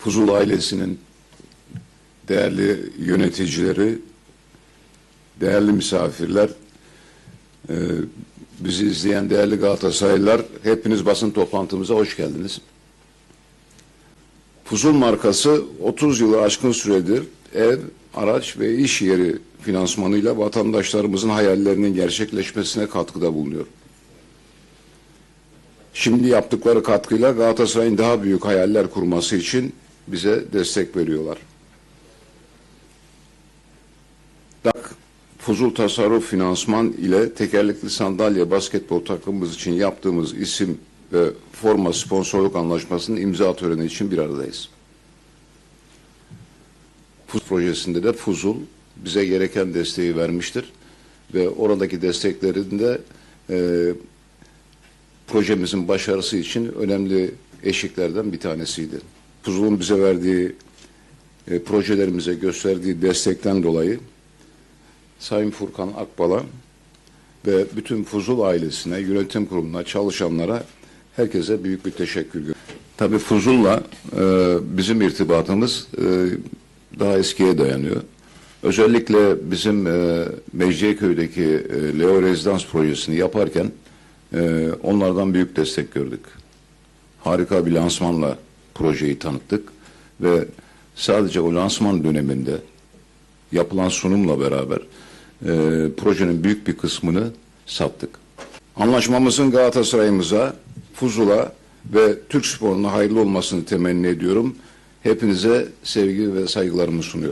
Fuzul ailesinin değerli yöneticileri, değerli misafirler, e, bizi izleyen değerli Galatasaraylılar, hepiniz basın toplantımıza hoş geldiniz. Fuzul markası 30 yılı aşkın süredir ev, araç ve iş yeri finansmanıyla vatandaşlarımızın hayallerinin gerçekleşmesine katkıda bulunuyor. Şimdi yaptıkları katkıyla Galatasaray'ın daha büyük hayaller kurması için bize destek veriyorlar. DAK, Fuzul Tasarruf Finansman ile tekerlekli sandalye basketbol takımımız için yaptığımız isim ve forma sponsorluk anlaşmasının imza töreni için bir aradayız. Fuzul projesinde de Fuzul bize gereken desteği vermiştir ve oradaki desteklerinde e, projemizin başarısı için önemli eşiklerden bir tanesiydi. Fuzul'un bize verdiği e, projelerimize gösterdiği destekten dolayı Sayın Furkan Akbal'a ve bütün Fuzul ailesine, yönetim kuruluna, çalışanlara herkese büyük bir teşekkür ediyorum. Tabii Fuzul'la e, bizim irtibatımız e, daha eskiye dayanıyor. Özellikle bizim e, Mecidiyeköy'deki e, Leo Rezidans projesini yaparken e, onlardan büyük destek gördük. Harika bir lansmanla projeyi tanıttık ve sadece o lansman döneminde yapılan sunumla beraber e, projenin büyük bir kısmını sattık. Anlaşmamızın Galatasaray'ımıza, Fuzul'a ve Türk sporuna hayırlı olmasını temenni ediyorum. Hepinize sevgi ve saygılarımı sunuyorum.